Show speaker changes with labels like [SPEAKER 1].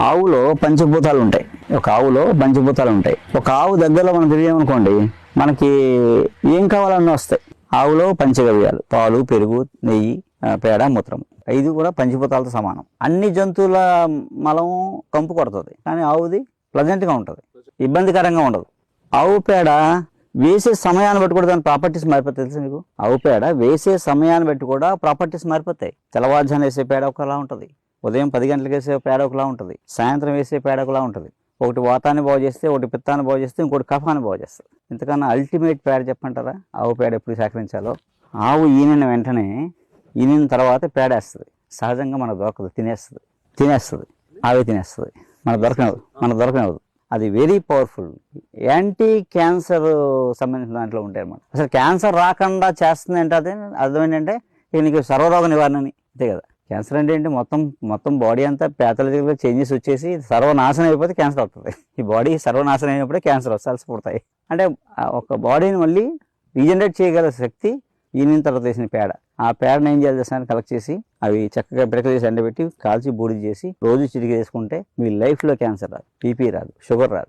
[SPEAKER 1] ఆవులో పంచభూతాలు ఉంటాయి. ఒక ఆవులో పంచభూతాలు ఉంటాయి. ఒక ఆవు దగ్గరలో మనం తిరిగామనుకోండి మనకి ఏం కావాలన్నా వస్తాయి. ఆవులో పంచగవ్యాలు పాలు పెరుగు నెయ్యి పేడ మూత్రం. ఇది కూడా పంచభూతాలతో సమానం. అన్ని జంతువుల మలం కంపు కొడుతుంది. కానీ ఆవుది ప్లజెంట్గా ఉంటుంది. ఇబ్బందికరంగా ఉండదు. ఆవు పేడ వేసే సమయాన్ని బట్టి కూడా దాని ప్రాపర్టీస్ మారిపోతాయి. తెలుసు మీకు? ఆవు పేడ వేసే సమయాన్ని బట్టి కూడా ప్రాపర్టీస్ మారిపోతాయి. తెల్లవారుజాన వేసే పేడ ఒకలా ఉంటుంది. ఉదయం పది గంటలకు వేసే పేడ ఒకలా ఉంటుంది. సాయంత్రం వేసే పేడ ఒకలా ఉంటుంది. ఒకటి వాతాన్ని బాగు చేస్తే ఒకటి పిత్తాన్ని బాగు చేస్తే ఇంకోటి కఫాన్ని బాగు చేస్తుంది. ఇంతకన్నా అల్టిమేట్ పేడ చెప్పంటారా? ఆవు పేడ ఎప్పుడు సేకరించాలో? ఆవు ఈనిన వెంటనే ఈనిన తర్వాత పేడ వేస్తుంది సహజంగా మనకు దొరకదు. తినేస్తుంది. తినేస్తుంది. ఆవే తినేస్తుంది. మన దొరకనవదు మన దొరకనవదు అది వెరీ పవర్ఫుల్ యాంటీ క్యాన్సర్ సంబంధించిన దాంట్లో ఉంటాయి అన్నమాట. అసలు క్యాన్సర్ రాకుండా చేస్తుంది అంటే అదే అర్థం ఏంటంటే ఇక నీకు సర్వరోగ నివారణని. అంతే కదా. క్యాన్సర్ అంటే ఏంటి? మొత్తం మొత్తం బాడీ అంతా ప్యాథలజికల్గా చేంజెస్ వచ్చేసి సర్వనాశనం అయిపోతే క్యాన్సర్ అవుతుంది. ఈ బాడీ సర్వనాశనం అయినప్పుడే క్యాన్సర్ వస్తాల్సి పుడతాయి. అంటే ఆ ఒక బాడీని మళ్ళీ రీజనరేట్ చేయగల శక్తి ఈయన తర్వాత వేసిన పేడ. ఆ పేడను ఏం చేయాలి చేస్తాను కలెక్ట్ చేసి అవి చక్కగా పిడకలు చేసి ఎండబెట్టి కాల్చి బూడిద చేసి రోజు చిరిగి వేసుకుంటే మీ లైఫ్లో క్యాన్సర్ రాదు బీపీ రాదు షుగర్ రాదు.